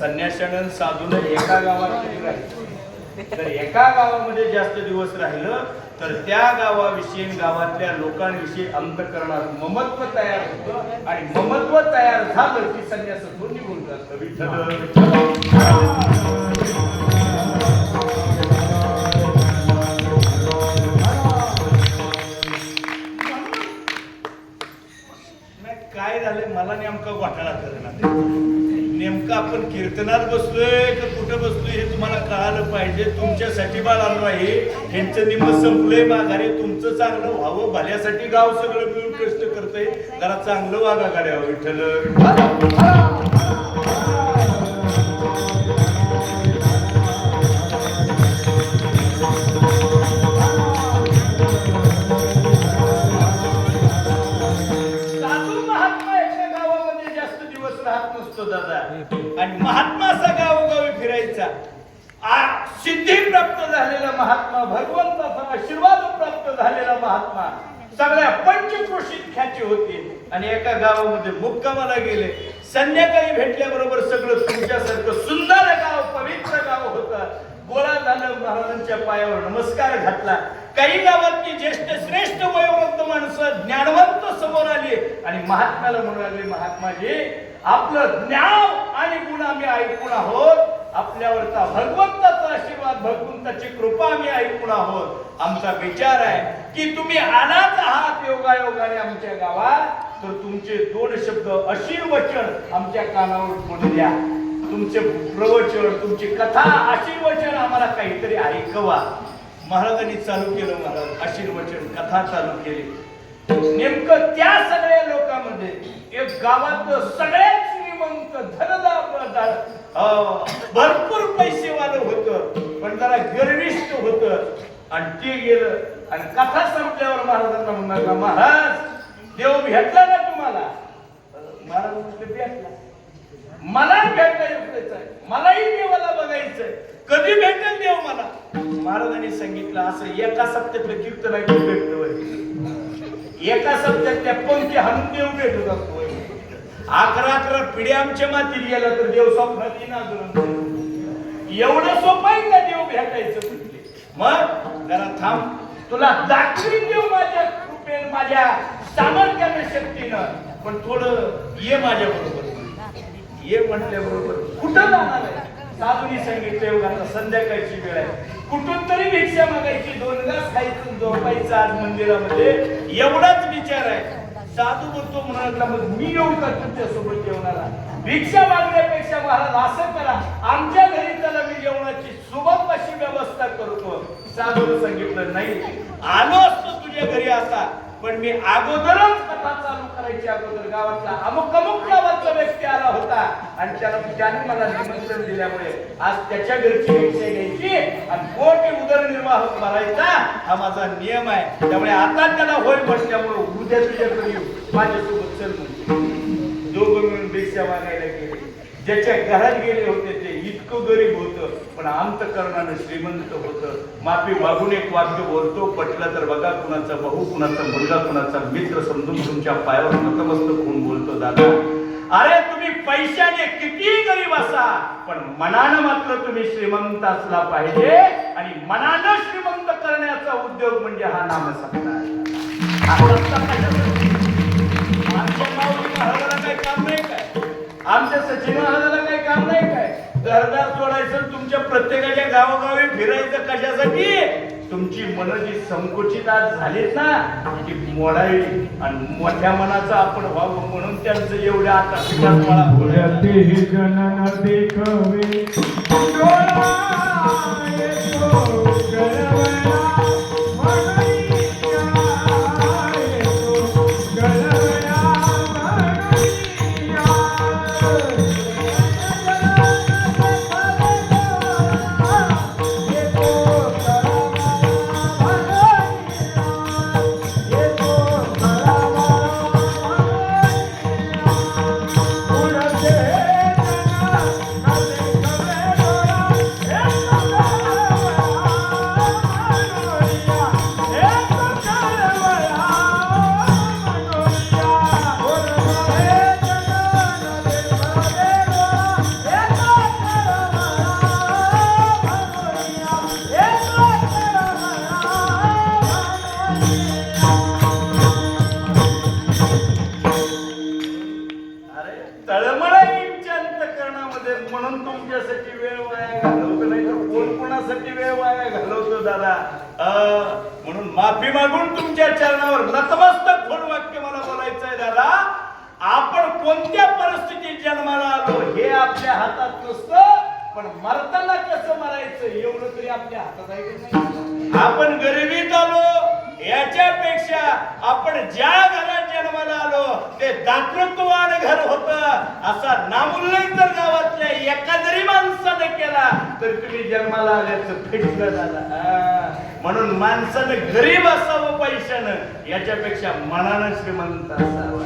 संन्याशानं साधून एका गावात राहिलं? तर एका गावामध्ये जास्त दिवस राहिलं तर त्या गावाविषयी गावातल्या लोकांविषयी अंतकरणात ममत्व तयार होतं आणि ममत्व तयार झालं की संन्यासातून निघून जातं. विठ्ठल काय झालं? मला नेमका घोटाळा करणार नेमकं आपण कीर्तनात बसलोय का कुठं बसलोय हे तुम्हाला कळालं पाहिजे. तुमच्यासाठी बाळालो आहे. ह्यांचं निम संपलंय माघारी. तुमचं चांगलं व्हावं. भल्यासाठी गाव सगळं मिळून कष्ट करतंय. जरा चांगलं वागा गाड्या विठ्ठल. राहत नसतो दादा. आणि महात्मा असा गावोगावी फिरायचा. सिद्धी प्राप्त झालेला महात्मा भगवंताचा आशीर्वाद प्राप्त झालेला महात्मा. सगळ्या पंचक्रोशीत ख्याती होते. आणि एका गावामध्ये मुक्कामाला गेले. संध्याकाळी भेटल्याबरोबर सगळं तुमच्यासारखं सुंदर गाव पवित्र गाव होतं. गोळा झालं महाराजांच्या पायावर नमस्कार घातला. काही गावातली ज्येष्ठ श्रेष्ठ वयोवृद्ध माणसं ज्ञानवंत समोर आली. आणि महात्म्याला म्हणू लागले महात्माजी आपलं ज्ञान आणि गुण आम्ही ऐकून आहोत. आपल्यावरचा भगवंताचा आशीर्वाद भगवंताची कृपा आम्ही ऐकून आहोत. आमचा विचार आहे की तुम्ही आलाच आहात योगायोगाने आमच्या गावात तर तुमचे दोन शब्द आशीर्वचन आमच्या कानावर पडू द्या. तुमचे प्रवचन तुमची कथा आशीर्वचन आम्हाला काहीतरी ऐकवा. महाराजांनी चालू केलं महाराज. आशीर्वचन कथा चालू केली. नेमकं त्या सगळ्या लोकांमध्ये एक गावात सगळ्यात श्रीमंत धनदार भरपूर पैसेवालं होतं पण जरा गर्विष्ट होतं. आणि ते गेलं आणि कथा संपल्यावर महाराजांना म्हणाला महाराज देव भेटला ना तुम्हाला? महाराज भेटला. मला भेटायचं आहे मलाही देवाला बघायचंय. कधी भेटेल देव मला? महाराजांनी सांगितलं असं एका सप्त्यातलं कीर्तन ऐकलं एका सप्त्यात त्या पंक्ती हाणून देव भेटत असतो. अकरा अकरा पिढ्या आमच्या मातीत गेला तर देव स्वप्नात येईना अजून. एवढं सोपं आहे का देव भेटायचं म्हटले? मग जरा थांब. तुला दाखवीन देव माझ्या कृपेन माझ्या सामर्थ्याने शक्तीनं. पण थोडं ये माझ्या बरोबर. ये म्हटल्याबरोबर कुठं जाणार आहे? साधूनी सांगितलं "एवढं संध्याकाळची वेळ आहे. कुठून तरी भिक्षा मागायची. दोन घास खायचं झोपायचं आज मंदिरामध्ये. एवढाच विचार आहे. साधू बोलतो म्हणाला मग मी येऊ का तुमच्यासोबत जेवणाला? भिक्षा मागण्यापेक्षा महाराज असं करा. आमच्या घरी त्याला मी जेवणाची सुबक अशी व्यवस्था करतो. साधूने सांगितलं नाही. आलो असतो तुझ्या घरी असा पण मी अगोदरच कथा चालू करायची अगोदर. गावातला अमुक अमुक गावातला व्यक्ती आला होता. आणि त्याला त्याने मला निमंत्रण दिल्यामुळे आज त्याच्या घरची भिक्षा घ्यायची विवाह करायचा हा माझा नियम आहे. त्यामुळे आता त्याला होय म्हटल्यामुळे उद्या तुझ्याकडे येऊ. माझ्यासोबत चल म्हणते दोघं मिळून भिक्षा मागायला गेले. ज्याच्या घरात गेले होते ते इतकं गरीब होतं. पण अंतकरणानं श्रीमंत होतं. माफी वागून एक वाक्य बोलतो. पटलं तर बघा कुणाचा भाऊ कुणाचा मुलगा कुणाचा मित्र समजून तुमच्या पायावर नतमस्तक होऊन बोलतो दादा अरे तुम्ही पैशाने किती गरीब असा पण मनानं मात्र तुम्ही श्रीमंत असला पाहिजे आणि मनानं श्रीमंत करण्याचा उद्योग म्हणजे हा नाम आमच्या काम नाही काय? आमच्या सचिन महाराजाला काही काम नाही काय? घरदार सोडायचं तुमच्या प्रत्येकाच्या गावोगावी फिरायचं कशासाठी? तुमची मन जी संकुचित आज झालीत ना ती मोडायली आणि मोठ्या मनाचं आपण व्हावं म्हणून त्यांचं एवढ्या आता देखवे. असते म्हणून तुमच्यासाठी वेळ वाया घालवतो. नाही तर कोण कोणासाठी वेळ वाया घालवतो दादा? म्हणून माफी मागून तुमच्या चरणावर नतमस्तक फोड वाक्य मला बोलायचं आहे दादा. आपण कोणत्या परिस्थितीत जन्माला आलो हे आपल्या हातात नसतं पण मरताना कसं मरायचं एवढं तरी आपल्या हातात आहे नाही? आपण गरिबीत आलो याच्यापेक्षा आपण ज्या घरात दातृत्ववान घर होत असा नामुल्लेख जर गावातल्या एका जरी माणसानं केला तर तुम्ही जन्माला आल्याचं फिटक झालं. म्हणून माणसानं गरीब असावं पैशानं याच्यापेक्षा मनानं श्रीमंत असावं.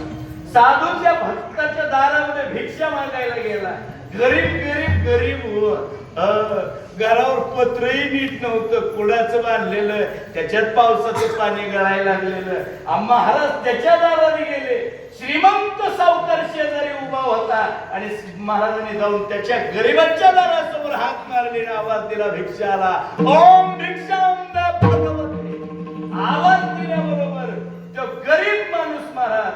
साधूच्या भक्ताच्या दारामध्ये भिक्षा मागायला गेला. गरीब गरीब गरीब हो घरावर पत्रही नीट नव्हतं. कुडाचं बांधलेलं त्याच्यात पावसाचं पाणी गळायला लागलेलं. आम्हा महाराज त्याच्या दाराने गेले. श्रीमंत सावकार शेजारी उभा होता आणि महाराजांनी जाऊन त्याच्या गरिबांच्या दारासमोर हात मारली आवाज दिला भिक्षाला ओम भिक्षा भगवते. आवाज दिल्याबरोबर तो गरीब माणूस महाराज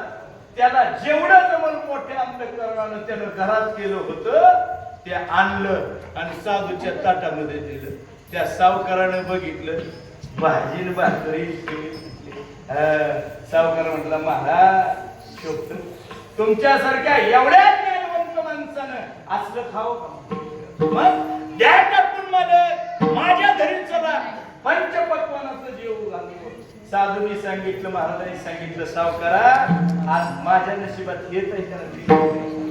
त्याला जेवढं जमल मोठ्या अंतकरणानं त्यानं घरात केलं होतं ते आणलं आणि साधूच्या ताटामध्ये दिलं. त्या सावकारानं बघितलं भाजी भाकरी सावकार म्हटला महाराज शोभत. तुमच्यासारख्या एवढ्या ज्ञानवंत माणसानं असलं खाव मग द्या टाकून मला माझ्या घरी चला. पंचपक्वानाचं जेव घालतो साधूनी सांगितलं महाराजांनी सांगितलं सावकारा आज माझ्या नशिबात येत आहे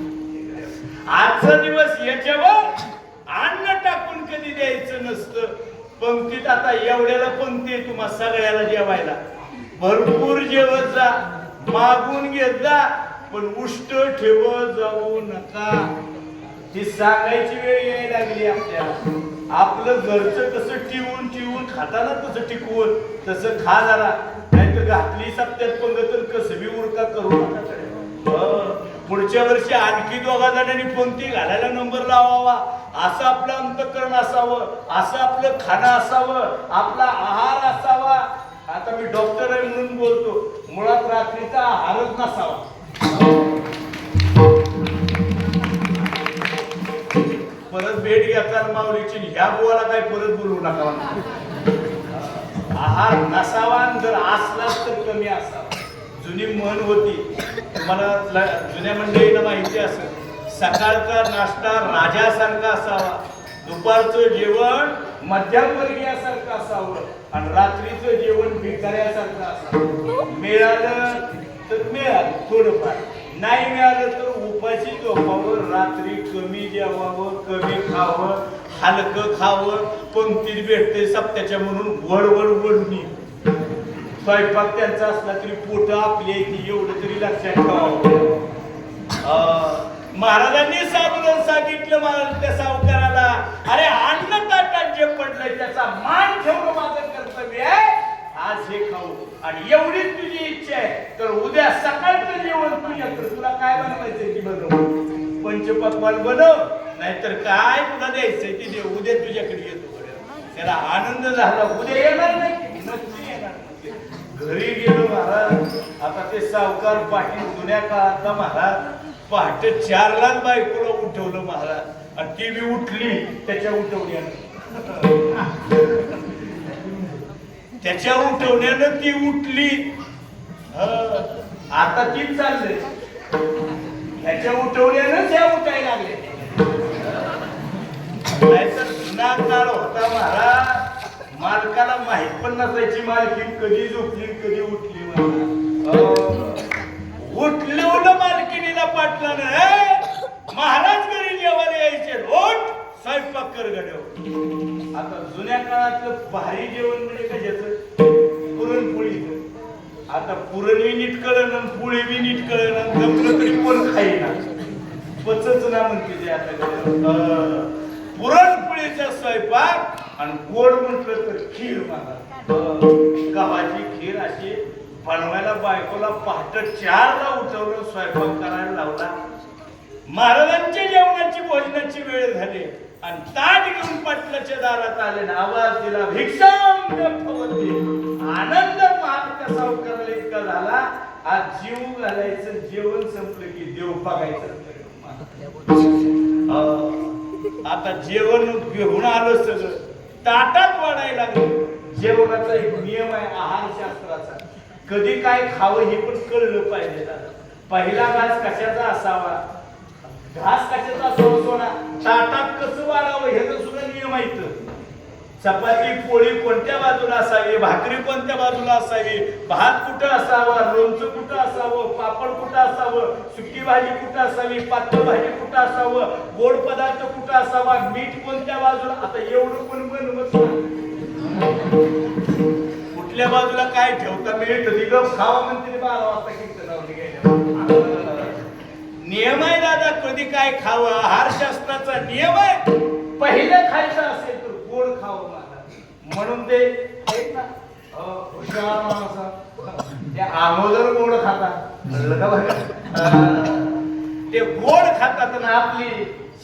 आजचा दिवस याच्यावर अन्न टाकून कधी द्यायचं नसतं. पंक्तीत आता एवढ्याला पंक्ती आहे तुम्हा सगळ्याला जेवायला. भरपूर जेवत जा. मागून घेत जा. पण उष्ट ठेवत जाऊ नका. ती सांगायची वेळ यायला लागली आपल्याला. आपलं घरचं कसं टिवून टिवून खाताना तसं टिकवून तसं खा जरा. नाहीतर घातली सप्त्यात पंगत कसं बी उडका करू नका. पुढच्या वर्षी आणखी दोघा जणांनी कोणती घालायला नंबर लावावा? असं आपलं अंतकरण असावं असं आपलं खाणं असावं आपला आहार असावा. आता मी डॉक्टर आहे म्हणून बोलतो मुळात रात्रीचा आहारच नसावा. परत भेट घेतात माऊलीची ह्या बुवाला काय परत बोलू नका आहार नसावा आणि जर असलाच तर कमी असावा. जुनी म्हण होती. तुम्हाला जुन्या मंडळीला माहिती असेल सकाळचा नाश्ता राजासारखा असावा दुपारचं जेवण मध्यमवर्गीयासारखं असावं आणि रात्रीचं जेवण भिकाऱ्यासारखं असावं. मिळालं तर मिळालं थोडंफार. नाही मिळालं तर उपाशी झोपावं रात्री कमी जेवावं कमी खावं हलकं खावं पंक्तीत भेटते सप्त्याच्या म्हणून वडवड वडणी स्वयंपाक त्यांचा असला तरी पोट आपली आहे ती एवढं तरी लक्षात ठेवा. महाराजांनी साधून सांगितलं महाराज त्या सावकाराला अरे अन्न ताटात जे पडलंय त्याचा मान ठेवणं माझं कर्तव्य आहे. आज हे खाऊ. आणि एवढीच तुझी इच्छा आहे. तर उद्या सकाळचं जेवण तू येतं तुला काय बनवायचंय ती बनव पंचपक्वान बनव नाहीतर काय तुला द्यायचंय ती दे. उद्या तुझ्याकडे येतो त्याला आनंद झाला. उद्या येणार नाही. नक्की येणार नाही. घरी गेलो महाराज. आता ते सावकार पाटील जुन्या काळातला महाराज. पहाटे चारलाच बायकोला उठवलं महाराज. आणि ती बी उठली त्याच्या उठवण्यानं. त्याच्या उठवण्यानं ती उठली. आता ती चालले त्याच्या उठवण्यानं त्या उठायला लागले नाहीतर जुना काळ होता महाराज. मालकाला माहीत पण नसायची मालकी कधी झोपली कधी उठली महाराज. उठलं मालकिनीला पाटलानं "ए, महाराज घरी जेवायला यायचे. रोट स्वयंपाक कर गड्या आता जुन्या काळातलं भारी जेवण म्हणजे कशाचं? पुरणपोळी. आता पुरणही नीट कळलं पोळी बी नीट कळलं जमलं तरी पण खाईना. पचच ना म्हणते ते आता पुरणपोळीचा स्वयंपाक आणि गोड म्हटलं तर खीर मला गव्हाची खीर अशी बनवायला बायकोला पहाट चारला उठवलं स्वयंपाक करायला लावला. महाराजांच्या जेवणाची भोजनाची वेळ झाली. आणि ताट घेऊन पाटलाच्या दारात आले ना आवाज दिला भिक्षाम आनंद आनंद कसा सावकाराला इतका झाला आज जीव घालायचं जेवण संपलं की देव बघायचं. अं, आता जेवण घेऊन आलो सगळं. ताटात वाढायला लागलं. जेवणाचा एक नियम आहे आहार शास्त्राचा कधी काय खावं हे पण कळलं पाहिजे पहिला घास कशाचा असावा? घास कशाचा असावा सोडा. ताटात कसं वाढावं? ह्याचा सुद्धा नियम आहे इथं. चपाती पोळी कोणत्या बाजूला असावी? भाकरी कोणत्या बाजूला असावी? भात कुठं असावा? लोणचं कुठं असावं? पापड कुठं असावं? सुकी भाजी कुठं असावी? पातळ भाजी कुठं असावं? गोड पदार्थ कुठं असावा? मीठ कोणत्या बाजूला? आता एवढं कोण बनवत कुठल्या बाजूला काय ठेवता मीठ दिगम खावा म्हणते बारा वाजता कीर्तनावर नियम आहे दादा कधी काय खावं? आहारशास्त्राचा नियम आहे. पहिलं खायचं असेल तर म्हणून ते आहेत ना, हुशार माणसं, ते अगोदर गोड खातात का ते गोड खातात ना आपली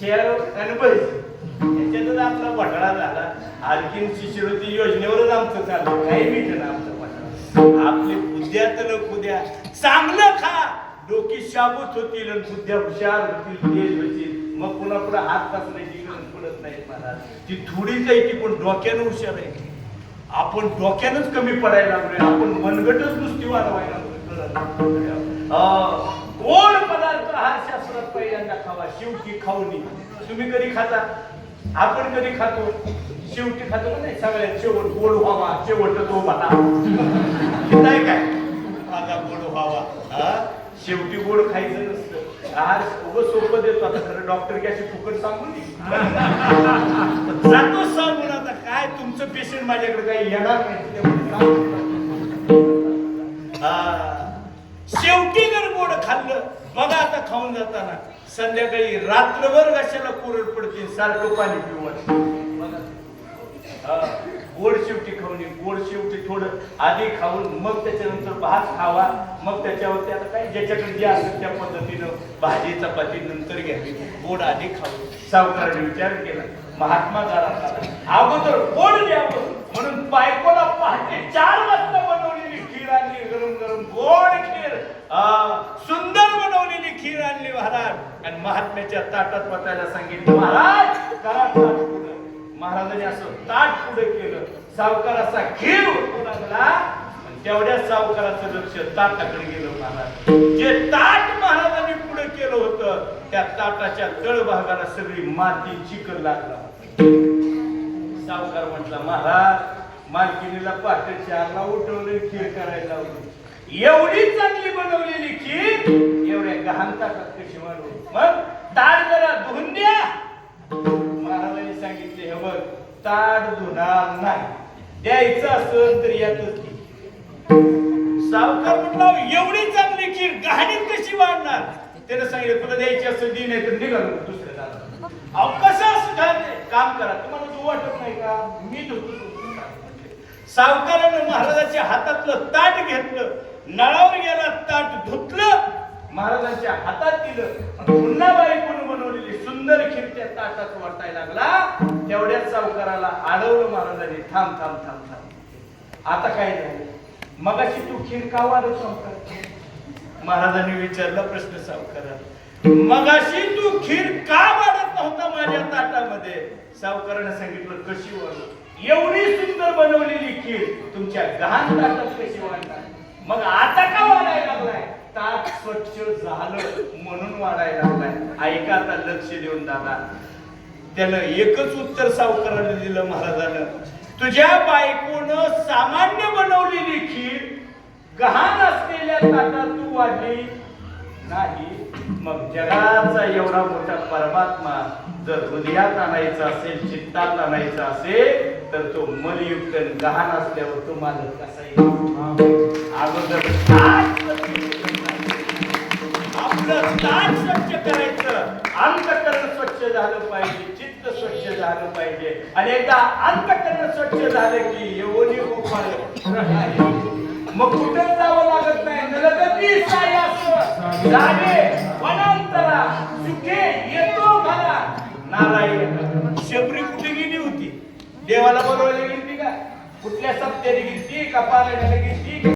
शेअर अनुभवायची त्याच्यातच आपला घोटाळा झाला. आणखीन शिष्यवृत्ती योजनेवरच आमचं चाललं काही मिळत ना आमचं घोटाळा आपली बुद्ध्या तर खुद्या चांगलं खा. डोकी शाबूत होतील आणि बुद्ध्या हुशार होतील तेज होतील. मग पुन्हा पुन्हा हात कसण्याची गरज पडत नाही मला ती थोडीच आहे ती पण डोक्यानं हुशार आहे. आपण डोक्यानंच कमी पडायला लागलोय. आपण मनगटच नुसती वाढवायला गोड पदार्थ हा शास्त्रात पहिल्यांदा खावा. शेवटी खाऊनी तुम्ही कधी खाता? आपण कधी खातो? शेवटी खातो का नाही? सगळ्यात शेवट गोड व्हावा. शेवट तो घेताय काय? माझा गोड व्हावा. हा? शेवटी गोड खायचं नसतं. आज उगं सोपं देतो आता खरं डॉक्टर की अशी फुकट सांगू नये जातो सांगून आता काय तुमचं पेशंट माझ्याकडे काही येणार नाही हा. शेवटी जर गोड खाल्लं मग आता खाऊन जाताना संध्याकाळी रात्रभर घशाला कोरड पडते सारखं पाणी पिऊ बघा. हा, गोड शेवटी खाऊन ये. गोड शेवटी थोडं आधी खाऊन मग त्याच्यानंतर भात खावा. मग त्याच्यावरती आता काही ज्याच्याकडे जे असेल त्या पद्धतीनं भाजी चपाती नंतर घ्यावी. गोड आधी खाऊ सावकाराने विचार केला. महात्मा झाला अगोदर गोड द्यावं म्हणून. बायकोला पहाटे चार वाजता बनवलेली खीर आणली गरम गरम गोड खीर. सुंदर बनवलेली खीर आणली महाराज. आणि महात्म्याच्या ताटात पतायला सांगितलं महाराज करा महाराजांनी असं ताट पुढे केलं. सावकाराचा खेळ खीर लागला तेवढ्या सावकाराचं लक्ष ताटाकडे गेलं महाराज. जे ताट महाराजांनी पुढे केलं होतं त्या ताटाच्या तळभागाला सगळी माती चिकन लागला सावकार म्हटला महाराज मालकिनीला पहाटे चारला उठवले खीर करायला लावली एवढी चांगली बनवलेली खीर एवढ्या गहाण ताटात कशी बनवली मग ताट जरा धुवून द्या. महाराजांनी सांगितले हे बघ ताट धुणार नाही. द्यायचं असेल तर यातच सावकार म्हटला एवढी चांगली खीर गहाणीत कशी वाढणार त्याने सांगितलं तुला द्यायची असेल दी नाही तर निघाल दुसऱ्या अहो कसं असं काम करा. तुम्हाला तू वाटत नाही का? मी धुतो सावकारानं महाराजाच्या हातातलं ताट घेतलं नळावर गेला ताट धुतलं महाराजांच्या हातात दिलं. पुन्हा पुन्हा कोण बनवलेली सुंदर खीर त्या ताटात वाटायला लागला. त्या सावकाराला अडवलं महाराजांनी थांब थांब थांब थांब. आता काय झालं? मगाशी तू खीर का वाढत सावकार महाराजांनी विचारला प्रश्न सावकाराला. मगाशी तू खीर का वाढत नव्हता माझ्या ताटामध्ये. सावकाराने सांगितलं कशी वाढ? एवढी सुंदर बनवलेली खीर तुमच्या गहाण ताटात कशी वाढणार? मग आता का वाढायला लागलाय? ताट स्वच्छ झालं म्हणून वाढायला लागलाय. ऐका आता लक्ष देऊन दादा. त्यानं एकच उत्तर सावकाराला दिलं महाराजानं. तुझ्या बायकोनं सामान्य बनवलेली खीर गहाण असलेल्या ताटात तू वाढली? नाही. मग जगाचा एवढा मोठा परमात्मा जर हृदयात आणायचा असेल चित्तात आणायचा असेल तर तो मलयुक्त गहाण असल्यावर तो मालक कसा येईल अगोदर स्वच्छ झालं पाहिजे चित्त स्वच्छ झालं पाहिजे. आणि एकदा अंतकरण स्वच्छ झालं की एवढी उपाय मग कुठे जावं लागत नाही. नरगती सायास जागे वनांतरा सुखे येतो घरा नारायण शबरी कुठे गेली होती? देवाला बरोबर गेली का? कुठल्या सत्याने गेली का पारायणाला गेली